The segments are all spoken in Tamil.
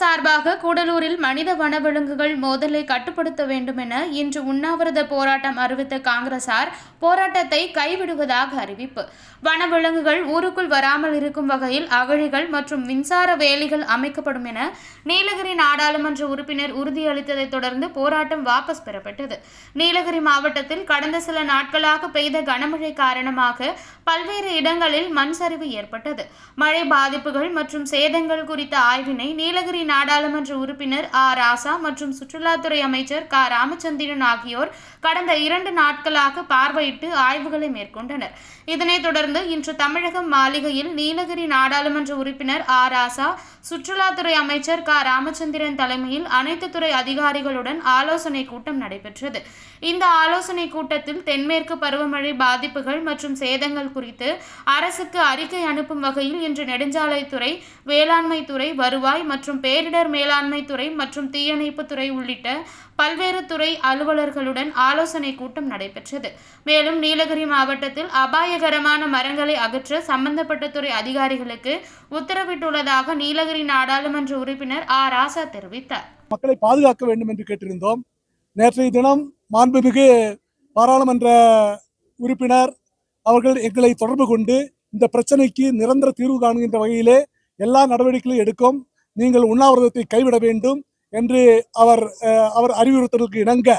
சார்பாக கூடலூரில் மனித வனவிலங்குகள் மோதலை கட்டுப்படுத்த வேண்டும் என இன்று உண்ணாவிரத போராட்டம் அறிவித்த காங்கிரசார் போராட்டத்தை கைவிடுவதாக அறிவிப்பு. வனவிலங்குகள் ஊருக்குள் வராமல் இருக்கும் வகையில் அகழிகள் மற்றும் மின்சார வேலிகள் அமைக்கப்படும் என நீலகிரி நாடாளுமன்ற உறுப்பினர் உறுதியளித்ததைத் தொடர்ந்து போராட்டம் வாபஸ் பெறப்பட்டது. நீலகிரி மாவட்டத்தில் கடந்த சில நாட்களாக பெய்த கனமழை காரணமாக பல்வேறு இடங்களில் மண் சரிவு ஏற்பட்டது. மழை பாதிப்புகள் மற்றும் சேதங்கள் குறித்த ஆய்வினை நீலகிரி நாடாளுமன்ற உறுப்பினர் ஆ. ராசா மற்றும் சுற்றுலாத்துறை அமைச்சர் க. ராமச்சந்திரன் ஆகியோர் கடந்த இரண்டு நாட்களாக பார்வையிட்டு ஆய்வுகளை மேற்கொண்டனர். இதனைத் தொடர்ந்து இன்று தமிழகம் மாளிகையில் நீலகிரி நாடாளுமன்ற உறுப்பினர் ஆ. ராசா சுற்றுலாத்துறை அமைச்சர் க. ராமச்சந்திரன் தலைமையில் அனைத்து துறை அதிகாரிகளுடன் ஆலோசனை கூட்டம் நடைபெற்றது. இந்த ஆலோசனை கூட்டத்தில் தென்மேற்கு பருவமழை பாதிப்புகள் மற்றும் சேதங்கள் குறித்து அரசுக்கு அறிக்கை அனுப்பும் வகையில் இன்று நெடுஞ்சாலைத்துறை வேளாண்மை துறை வருவாய் மற்றும் பேரிடர் மேலாண்மை துறை மற்றும் தீயணைப்பு துறை உள்ளிட்ட பல்வேறு துறை அலுவலர்களுடன் ஆலோசனை கூட்டம் நடைபெற்றது. மேலும் நீலகிரி மாவட்டத்தில் அபாயகரமான மரங்களை அகற்ற சம்பந்தப்பட்ட துறை அதிகாரிகளுக்கு உத்தரவிட்டுள்ளதாக நீலகிரி நாடாளுமன்ற உறுப்பினர் ஆ. ராசா தெரிவித்தார். மக்களை பாதுகாக்க வேண்டும் என்று கேட்டிருந்தோம். நேற்றைய தினம் மாண்புமிகு பாராளுமன்ற உறுப்பினர் அவர்கள் எங்களை தொடர்பு கொண்டு இந்த பிரச்சனைக்கு நிரந்தர தீர்வு காணுகின்ற வகையிலே எல்லா நடவடிக்கைகளும் எடுக்கும். நீங்கள் உண்ணாவிரதத்தை கைவிட வேண்டும் என்று அவர் அவர் அறிவுறுத்தலுக்கு இணங்க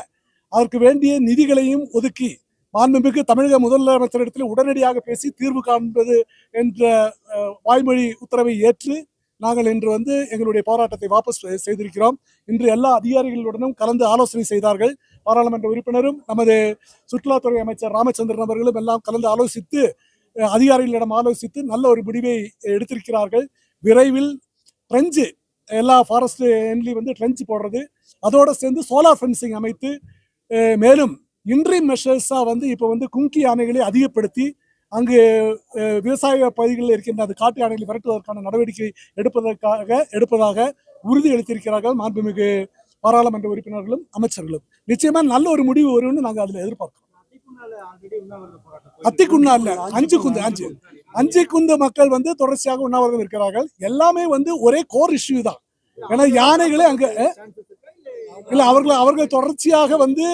அதற்கு வேண்டிய நிதிகளையும் ஒதுக்கி மாண்புமிகு தமிழக முதலமைச்சரிடத்தில் உடனடியாக பேசி தீர்வு காண்பது என்ற வாய்மொழி உத்தரவை ஏற்று நாங்கள் இன்று வந்து எங்களுடைய போராட்டத்தை வாபஸ் செய்திருக்கிறோம். இன்று எல்லா அதிகாரிகளுடனும் கலந்து ஆலோசனை செய்தார்கள். பாராளுமன்ற உறுப்பினரும் நமது சுற்றுலாத்துறை அமைச்சர் ராமச்சந்திரன் அவர்களும் எல்லாம் கலந்து ஆலோசித்து அதிகாரிகளிடம் ஆலோசித்து நல்ல ஒரு முடிவை எடுத்திருக்கிறார்கள். விரைவில் ட்ரெஞ்சு எல்லா ஃபாரஸ்ட் எண்ட்லையும் வந்து ட்ரெஞ்ச் போடுறது. அதோட சேர்ந்து சோலார் ஃபென்சிங் அமைத்து மேலும் இன்ட்ரி மெஷர்ஸாக வந்து இப்போ வந்து கும்கி யானைகளை அதிகப்படுத்தி அங்கு விவசாய பகுதிகளில் இருக்கின்ற அந்த காட்டு யானைகளை விரட்டுவதற்கான நடவடிக்கை எடுப்பதற்காக எடுப்பதாக உறுதி அளித்திருக்கிறார்கள் மாண்புமிகு பாராளுமன்ற உறுப்பினர்களும் அமைச்சர்களும். நிச்சயமா நல்ல ஒரு முடிவு வரும்னு நாங்கள் அதில் எதிர்பார்க்கிறோம். அத்திக்குண்ணா இல்ல அஞ்சு குந்து அஞ்சு. அஞ்சு குந்து மக்கள் வந்து தொடர்ச்சியாக உண்ணாவிரதம் இருக்கிறார்கள். எல்லாமே வந்து ஒரே கோர் இஷ்யூ தான். ஏன்னா யானைகளே அங்க இல்ல அவர்கள் அவர்கள் தொடர்ச்சியாக வந்து